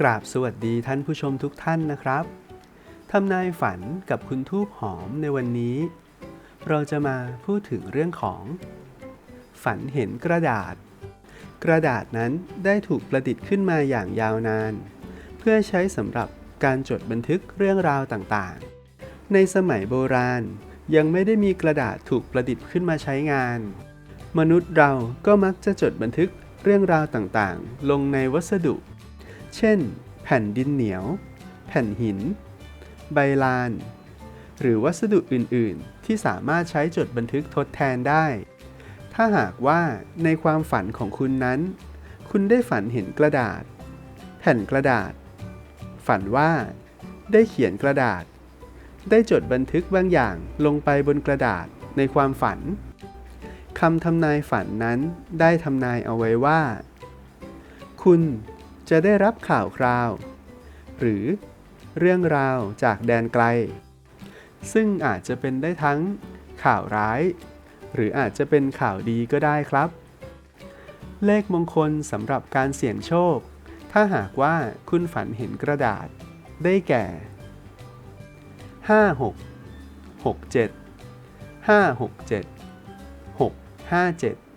กราบสวัสดีท่านผู้ชมทุกท่านนะครับทำนายฝันกับคุณทูบหอมในวันนี้ เราจะมาพูดถึงเรื่องของ ฝันเห็นกระดาษ กระดาษนั้นได้ถูกประดิษฐ์ขึ้นมาอย่างยาวนาน เพื่อใช้สำหรับการจดบันทึกเรื่องราวต่างๆ ในสมัยโบราณยังไม่ได้มีกระดาษถูกประดิษฐ์ขึ้นมาใช้งาน มนุษย์เราก็มักจะจดบันทึกเรื่องราวต่างๆ ลงในวัสดุ เช่น แผ่นดินเหนียว แผ่นหิน ใบลาน หรือวัสดุอื่น ๆ ที่สามารถใช้จดบันทึกทดแทนได้ ถ้าหากว่าในความฝันของคุณนั้น คุณได้ฝันเห็นกระดาษ แผ่นกระดาษ ฝันว่า ได้เขียนกระดาษ ได้จดบันทึกบางอย่างลงไปบนกระดาษในความฝันคำทำนายฝันนั้นได้ทำนายเอาไว้ว่า คุณ จะได้รับข่าวคราว หรือเรื่องราวจากแดนไกล ซึ่งอาจจะเป็นได้ทั้งข่าวร้าย หรืออาจจะเป็นข่าวดีก็ได้ครับ เลขมงคลสำหรับการเสี่ยงโชค ถ้าหากว่าคุณฝันเห็นกระดาษ ได้แก่ 56 67 567 657